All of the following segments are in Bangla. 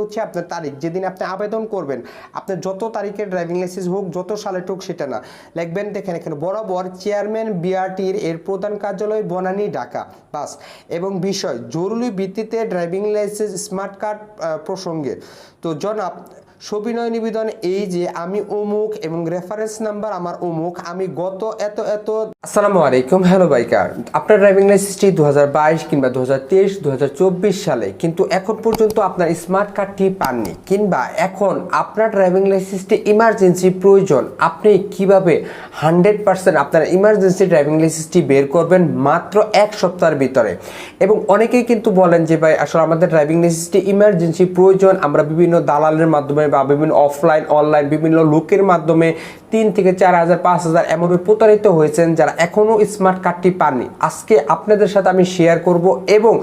হচ্ছে আপনার তারিখ, যেদিন আপনি আবেদন করবেন, আপনার যত তারিখের ড্রাইভিং লাইসেন্স হোক, যত সালে হোক, সেটা না। লিখবেন দেখেন এখানে বরাবর চেয়ারম্যান বিআরটির এর প্রধান কার্যালয় বনানি, ঢাকা। বাস। এবং বিষয়, জরুরি ভিত্তিতে ড্রাইভিং লাইসেন্স স্মার্ট কার্ড প্রসঙ্গে। তো জনাব সবিনয় নিবেদন এই যে আমি অমুক এবং রেফারেন্স নাম্বার আমার অমুক, আমি গত এত এত আসসালামু আলাইকুম হ্যালো বাইকার আপনার ড্রাইভিং লাইসেন্সটি দু কিংবা দু হাজার সালে, কিন্তু এখন পর্যন্ত আপনার স্মার্ট কার্ডটি পাননি। কিংবা এখন আপনার ড্রাইভিং লাইসেন্সটি ইমার্জেন্সি প্রয়োজন। আপনি কীভাবে হান্ড্রেড পার্সেন্ট আপনার ইমার্জেন্সি ড্রাইভিং লাইসেন্সটি বের করবেন মাত্র এক সপ্তাহের ভিতরে? এবং অনেকেই কিন্তু বলেন যে, ভাই, আসলে আমাদের ড্রাইভিং লাইসেন্সটি ইমার্জেন্সি প্রয়োজন, আমরা বিভিন্ন দালালের মাধ্যমে বা বিভিন্ন অফলাইন অনলাইন বিভিন্ন লোকের মাধ্যমে তিন থেকে চার হাজার, পাঁচ হাজার এমনভাবে প্রতারিত হয়েছেন যারা এখনও স্মার্ট কার্ডটি পাননি। আজকে আপনাদের সাথে আমি শেয়ার করব এবং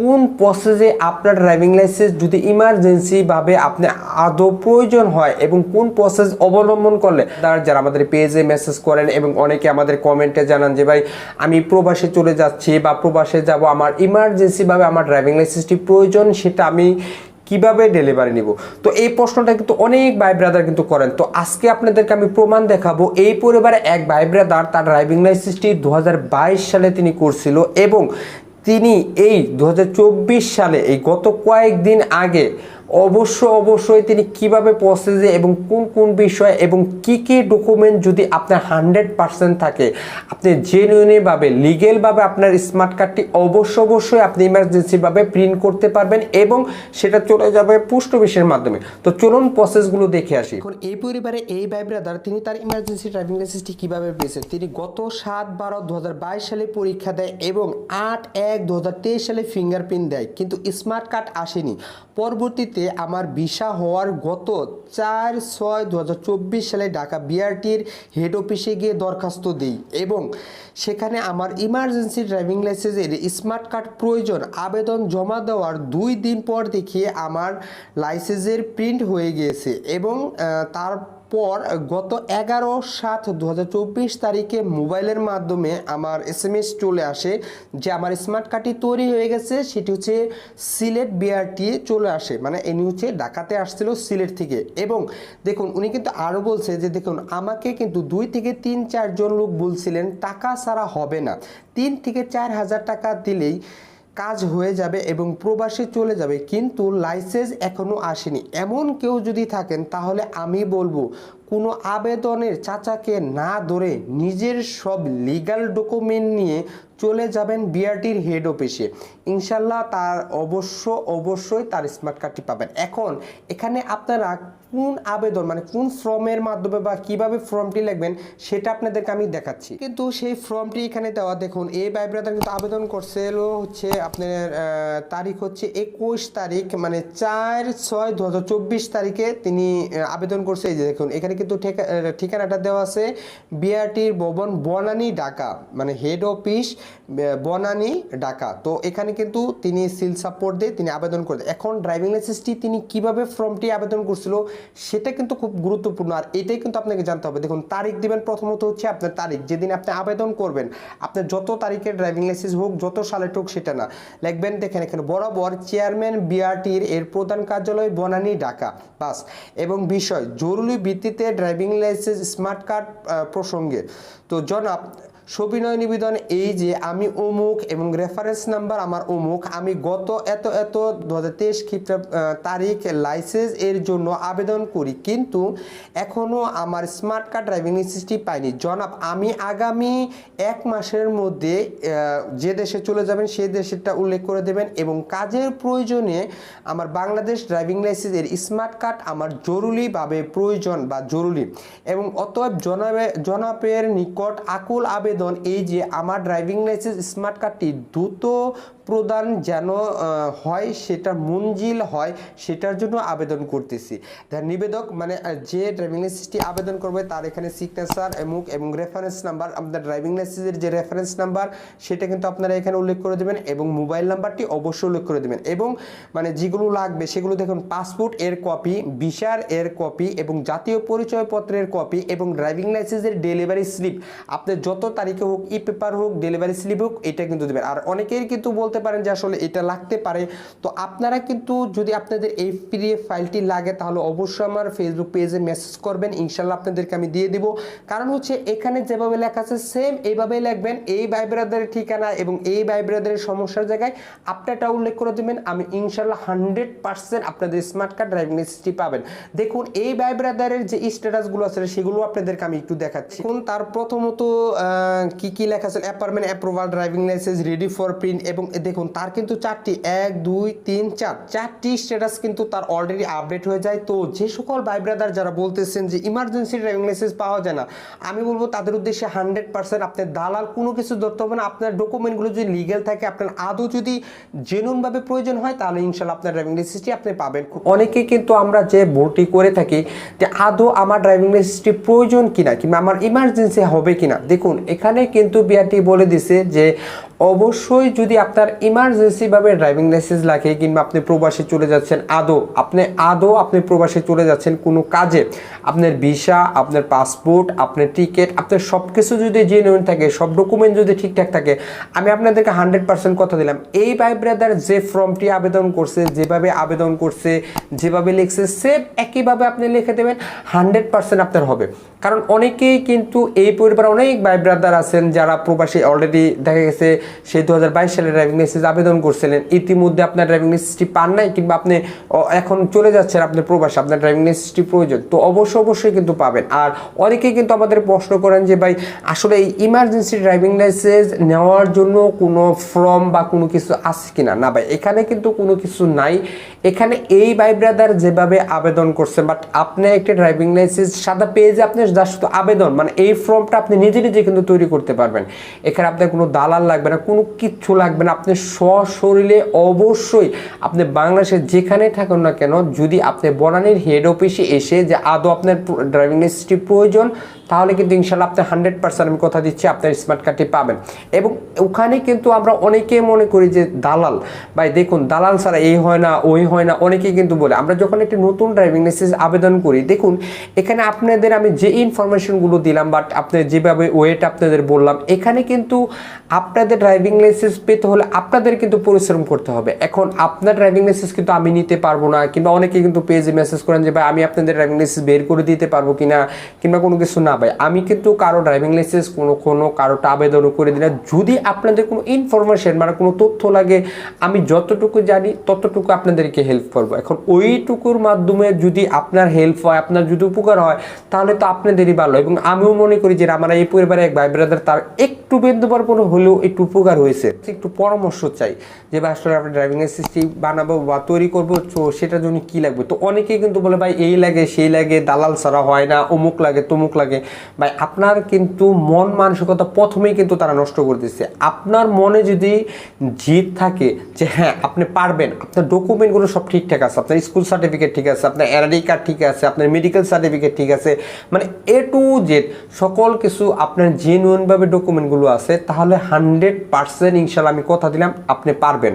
কোন প্রসেসে আপনার ড্রাইভিং লাইসেন্স যদি ইমার্জেন্সিভাবে আপনি আদৌ প্রয়োজন হয় এবং কোন প্রসেস অবলম্বন করলে, তারা যারা আমাদের পেজে মেসেজ করেন এবং অনেকে আমাদের কমেন্টে জানান যে, ভাই, আমি প্রবাসে চলে যাচ্ছি বা প্রবাসে যাব, আমার ইমার্জেন্সিভাবে আমার ড্রাইভিং লাইসেন্সটি প্রয়োজন, সেটা আমি কীভাবে ডেলিভারি নিব? তো এই প্রশ্নটা কিন্তু অনেক ভাই ব্রাদার কিন্তু করেন। তো আজকে আপনাদেরকে আমি প্রমাণ দেখাবো। এই পরিবারে এক ভাই ব্রাদার তার ড্রাইভিং লাইসেন্সটি দু হাজার বাইশ সালে তিনি করছিল এবং তিনি এই দু হাজার চব্বিশ সালে, এই গত কয়েকদিন আগে অবশ্য অবশ্যই তিনি কীভাবে প্রসেসে এবং কোন কোন বিষয় এবং কি কি ডকুমেন্ট যদি আপনার হান্ড্রেড পার্সেন্ট থাকে, আপনি জেনুইনভাবে লিগেলভাবে আপনার স্মার্ট কার্ডটি অবশ্য অবশ্যই আপনি ইমার্জেন্সিভাবে প্রিন্ট করতে পারবেন এবং সেটা চলে যাবে পোস্ট অফিসের মাধ্যমে। তো চলুন প্রসেসগুলো দেখে আসি। এখন এই পরিবারে এই ভাই ব্রাদার তিনি তার ইমার্জেন্সি ড্রাইভিং লাইসেন্সটি কীভাবে পেয়েছেন তিনি গত সাত বারো দু সালে পরীক্ষা দেয় এবং আট এক দু সালে ফিঙ্গারপ্রিন্ট দেয়। কিন্তু স্মার্ট কার্ড আসেনি। পরবর্তীতে আমার ভিসা হওয়ার গত চার ছয় দু সালে ঢাকা বিআরটির হেড অফিসে গিয়ে দরখাস্ত দিই এবং সেখানে আমার ইমার্জেন্সি ড্রাইভিং লাইসেন্সের স্মার্ট কার্ড প্রয়োজন আবেদন জমা দেওয়ার দুই দিন পর দেখি আমার লাইসেন্সের প্রিন্ট হয়ে গিয়েছে এবং তার পর গত এগারো সাত দু তারিখে মোবাইলের মাধ্যমে আমার এস চলে আসে, যে আমার স্মার্ট কার্ডটি তৈরি হয়ে গেছে, সেটি হচ্ছে সিলেট বিআরটি চলে আসে। মানে ইনি হচ্ছে ঢাকাতে আসছিল সিলেট থেকে। এবং দেখুন, উনি কিন্তু আরও বলছে যে, দেখুন, আমাকে কিন্তু দুই থেকে তিন চারজন লোক বলছিলেন, টাকা ছাড়া হবে না। তিন থেকে চার হাজার টাকা দিলেই কাজ হয়ে যাবে এবং প্রবাসে চলে যাবে, কিন্তু লাইসেন্স এখনও আসেনি। এমন কেউ যদি থাকেন, তাহলে আমি বলব, কোনো আবেদনের চাচাকে না ধরে নিজের সব লিগাল ডকুমেন্ট নিয়ে চলে যাবেন বিআরটির হেড অফিসে ইনশাল্লাহ তার অবশ্য, অবশ্যই তার স্মার্ট কার্ডটি পাবেন। এখন, এখানে আপনারা কোন আবেদন মানে কোন ফর্মের মাধ্যমে বা কীভাবে ফর্মটি লিখবেন, সেটা আপনাদেরকে আমি দেখাচ্ছি। কিন্তু সেই ফর্মটি এখানে দেওয়া, দেখুন এই ভাই ব্রাদার কিন্তু আবেদন করছে হচ্ছে আপনার তারিখ হচ্ছে একুশ তারিখ মানে চার ছয় দু তারিখে তিনি আবেদন করছে। এই যে দেখুন, এখানে কিন্তু ঠিকা- ঠিকানাটা দেওয়া আছে। বিআরটির ভবন বনানী ঢাকা মানে হেড অফিস বনানী, ঢাকা। তো এখানে কিন্তু তিনি সিল সাপোর্ট দিয়ে তিনি আবেদন করে এখন ড্রাইভিং লাইসেন্সটি তিনি কীভাবে ফর্মটি আবেদন করছিল সেটা কিন্তু খুব গুরুত্বপূর্ণ। আর এটাই কিন্তু আপনাকে জানতে হবে। দেখুন, তারিখ দিবেন প্রথমত হচ্ছে আপনার তারিখ। যেদিন আপনি আবেদন করবেন, আপনার যত তারিখের ড্রাইভিং লাইসেন্স হোক, যত সালে হোক সেটা না। লিখবেন দেখেন এখানে বরাবর চেয়ারম্যান, বিআরটির এর প্রধান কার্যালয় বনানী, ঢাকা। বাস। এবং বিষয়, জরুরি ভিত্তিতে ড্রাইভিং লাইসেন্স, স্মার্ট কার্ড প্রসঙ্গে। তো জনাব সবিনয় নিবেদন এই যে আমি অমুক এবং রেফারেন্স নাম্বার আমার অমুক, আমি গত এত এত দু হাজার তেইশ তারিখ লাইসেন্স এর জন্য আবেদন করি, কিন্তু এখনও আমার স্মার্ট কার্ড ড্রাইভিং লাইসেন্সটি পাইনি। জনাব, আমি আগামী এক মাসের মধ্যে যে দেশে চলে যাবেন সেই দেশেরটা উল্লেখ করে দেবেন এবং কাজের প্রয়োজনে আমার বাংলাদেশ ড্রাইভিং লাইসেন্সের স্মার্ট কার্ড আমার জরুরিভাবে প্রয়োজন বা জরুরি। এবং অতএব জনাবে, জনাবের নিকট আকুল আবেদন এই যে আমার ড্রাইভিং লাইসেন্স স্মার্ট কার্ডটি দ্রুত প্রদান যেন হয়, সেটা মঞ্জিল হয়, সেটার জন্য আবেদন করতেছি। নিবেদক মানে যে ড্রাইভিং লাইসেন্সটি আবেদন করবে, তার এখানে সিগনেচার এমুক, এবং রেফারেন্স নাম্বার আপনার ড্রাইভিং লাইসেন্সের যে রেফারেন্স নাম্বার সেটা কিন্তু আপনারা এখানে উল্লেখ করে দেবেন, এবং মোবাইল নাম্বারটি অবশ্যই উল্লেখ করে দেবেন। এবং মানে যেগুলো লাগবে, সেগুলো দেখুন পাসপোর্ট এর কপি ভিসার এর কপি এবং জাতীয় পরিচয়পত্রের কপি এবং ড্রাইভিং লাইসেন্সের ডেলিভারি স্লিপ আপনার যত তারিখে হোক ই পেপার হোক ডেলিভারি স্লিপ হোক, এটা কিন্তু দেবেন। আর অনেকেই কিন্তু বলতে বলতে পারেন যে আসলে এটা লাগতে পারে। তো আপনারা কিন্তু যদি আপনাদের এই পিডিএফ ফাইলটি লাগে, তাহলে অবশ্যই আমার ফেসবুক পেজে মেসেজ করবেন। ইনশাল্লাহ আপনাদেরকে আমি দিয়ে দিব। কারণ হচ্ছে এখানে যেভাবে লেখা আছে সেম এইভাবেই লিখবেন। এই ভাই ব্রাদারের ঠিকানা এবং এই ভাই ব্রাদারের সমস্যার জায়গায় আপনারটা উল্লেখ করে দেবেন। আমি ইনশাল্লাহ হান্ড্রেড পার্সেন্ট আপনাদের স্মার্ট কার্ড ড্রাইভিং লাইসেন্সটি পাবেন। দেখুন, এই ভাই ব্রাদারের যে স্ট্যাটাসগুলো আছে, সেগুলো আপনাদেরকে আমি একটু দেখাচ্ছি। দেখুন, তার প্রথমত কি কি লেখা আছে? Apartment approval driving license ready for print এবং দেখুন, তার কিন্তু চারটি, এক, দুই, তিন, চার, চারটি স্ট্যাটাস কিন্তু তার অলরেডি আপডেট হয়ে যায়। তো যে সকল ভাই ব্রাদার যারা বলতেছেন যে ইমার্জেন্সি ড্রাইভিং লাইসেন্স পাওয়া যায় না, আমি বলব তাদের উদ্দেশ্যে হান্ড্রেড পার্সেন্ট আপনার দালাল, কোনো কিছু ধরতে হবে না। আপনার ডকুমেন্টগুলো যদি লিগেল থাকে, আপনার আদৌ যদি জেনুইনভাবে প্রয়োজন হয়, তাহলে ইনশাল্লাহ আপনার ড্রাইভিং লাইসেন্সটি আপনি পাবেন। অনেকে কিন্তু আমরা যে ভর্তি করে থাকি, যে আদৌ আমার ড্রাইভিং লাইসেন্সটি প্রয়োজন কিনা, কিংবা আমার ইমার্জেন্সি হবে কিনা। দেখুন, এখানে কিন্তু বিআরটি বলে দিছে যে অবশ্যই যদি আপনার ইমার্জেন্সিভাবে ড্রাইভিং লাইসেন্স লাগে কিংবা আপনি প্রবাসে চলে যাচ্ছেন, আদৌ, আপনি আদৌ আপনি প্রবাসে চলে যাচ্ছেন কোনো কাজে, আপনার ভিসা আপনার পাসপোর্ট আপনার টিকিট আপনার সব কিছু যদি জেনুইন থাকে, সব ডকুমেন্ট যদি ঠিকঠাক থাকে, আমি আপনাদেরকে হান্ড্রেড পার্সেন্ট কথা দিলাম। এই ভাই ব্রাদার যে ফর্মটি আবেদন করছে, যেভাবে আবেদন করছে, যেভাবে লিখছে সেম একইভাবে আপনি লিখে দেবেন হান্ড্রেড পার্সেন্ট আপনার হবে। কারণ অনেকেই কিন্তু এই পরিবারে অনেক ভাই ব্রাদার আছেন যারা প্রবাসী অলরেডি দেখা গেছে সেই দু হাজার বাইশ সালে ড্রাইভিং লাইসেন্স আবেদন করছিলেন। ইতিমধ্যে আপনার ড্রাইভিং লাইসেন্সটি পান নাই কিংবা আপনি এখন চলে যাচ্ছেন আপনার প্রবাসে, আপনার ড্রাইভিং লাইসেন্সটি প্রয়োজন। তো অবশ্যই অবশ্যই কিন্তু পাবেন। আর অনেকেই কিন্তু আমাদের প্রশ্ন করেন যে, ভাই, আসলে এই ইমার্জেন্সি ড্রাইভিং লাইসেন্স নেওয়ার জন্য কোনো ফর্ম বা কোনো কিছু আছে কিনা? না, ভাই, এখানে কিন্তু কোনো কিছু নাই। এখানে এই ভাই ব্রাদার যেভাবে আবেদন করছেন বাট আপনি একটা ড্রাইভিং লাইসেন্স সাদা পেজে আপনি যা শুধু আবেদন মানে এই ফর্মটা আপনি নিজে নিজে কিন্তু তৈরি করতে পারবেন। এখানে আপনার কোনো দালাল লাগবে না কোনো কিচ্ছু লাগবে না। আপনি সশরীরে অবশ্যই আপনি বাংলাদেশের যেখানে থাকুন না কেন, যদি আপনি বনানীর হেড অফিসে এসে যে আদৌ আপনার ড্রাইভিং লাইসেন্সটি প্রয়োজন, তাহলে কিন্তু ইনশাল্লাহ আপনি হান্ড্রেড পার্সেন্ট আমি কথা দিচ্ছি, আপনার স্মার্ট কার্ডটি পাবেন। এবং ওখানে কিন্তু আমরা অনেকে মনে করি যে দালাল, ভাই দেখুন, দালাল ছাড়া এই হয় না, ওই হয় না, অনেকেই কিন্তু বলে। আমরা যখন একটি নতুন ড্রাইভিং লাইসেন্স আবেদন করি, দেখুন, এখানে আপনাদের আমি যে ইনফরমেশনগুলো দিলাম বাট আপনি যেভাবে ওয়েট আপনাদের বললাম, এখানে কিন্তু আপনাদের ড্রাইভিং লাইসেন্স পেতে হলে আপনাদের কিন্তু পরিশ্রম করতে হবে। এখন আপনার ড্রাইভিং লাইসেন্স কিন্তু আমি নিতে পারব না, কিংবা অনেকে কিন্তু পেজে মেসেজ করেন যে, ভাই, আমি আপনাদের ড্রাইভিং লাইসেন্স বের করে দিতে পারব কি না কিংবা কোনো কিছু না, ভাই। আমি কিন্তু কারও ড্রাইভিং লাইসেন্স কোনো কোনো কারোটা আবেদনও করে দিই না। যদি আপনাদের কোনো ইনফরমেশন মানে কোনো তথ্য লাগে, আমি যতটুকু জানি, ততটুকু আপনাদেরকে হেল্প করব। এখন ওইটুকুর মাধ্যমে যদি আপনার হেল্প হয়, আপনার যদি উপকার হয়, তাহলে তো আপনাদেরই ভালো। এবং আমিও মনে করি যে আমার এই পরিবারে এক ভাই ব্রাদার তার একটু বিন্দু কোনো হলেও একটু উপকার হয়েছে। একটু পরামর্শ চাই যে ভাই, আসলে আপনি ড্রাইভিং লাইসেন্সটি বানাবো বা তৈরি করব, তো সেটার জন্য কি লাগবে? তো অনেকেই কিন্তু বলে, ভাই, এই লাগে, সেই লাগে, দালাল ছাড়া হয় না, অমুক লাগে, তমুক লাগে। ভাই, আপনার কিন্তু মন মানসিকতা প্রথমেই কিন্তু তারা নষ্ট করে দিচ্ছে আপনার মনে যদি জিদ থাকে যে হ্যাঁ আপনি পারবেন, আপনার ডকুমেন্টগুলো সব ঠিকঠাক আছে, আপনার স্কুল সার্টিফিকেট ঠিক আছে, আপনার এনআরডি কার্ড ঠিক আছে, আপনার মেডিকেল সার্টিফিকেট ঠিক আছে। মানে এ টু জেড সকল কিছু আপনার জেনুইনভাবে ডকুমেন্টগুলো আছে, তাহলে হান্ড্রেড পার্সেন্ট ইনশাল্লাহ আমি কথা দিলাম আপনি পারবেন।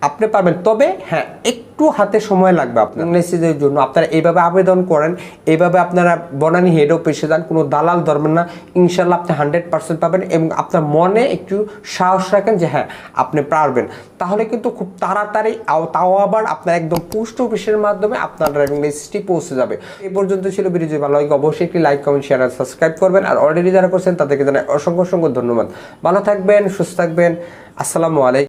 আপনি পারবেন তবে হ্যাঁ একটু হাতে সময় লাগবে আপনার। মেসেজের জন্য আপনারা এইভাবে আবেদন করেন, এইভাবে আপনারা বনানি হেড অফিসে যান, কোনো দালাল ধরবেন না। ইনশাল্লাহ আপনি হান্ড্রেড পার্সেন্ট পাবেন এবং আপনার মনে একটু সাহস রাখেন যে হ্যাঁ আপনি পারবেন। তাহলে কিন্তু খুব তাড়াতাড়ি তাও আবার আপনার একদম পোস্ট অফিসের মাধ্যমে আপনার ড্রাইভিং লাইসেন্সটি পৌঁছে যাবে। এই পর্যন্ত ছিল ভিডিও ভালো লাগে অবশ্যই একটি লাইক কমেন্ট শেয়ার আর সাবস্ক্রাইব করবেন। আর অলরেডি যারা করছেন, তাদেরকে জানাই অসংখ্য অসংখ্য ধন্যবাদ। ভালো থাকবেন, সুস্থ থাকবেন। আসসালামু আলাইকুম।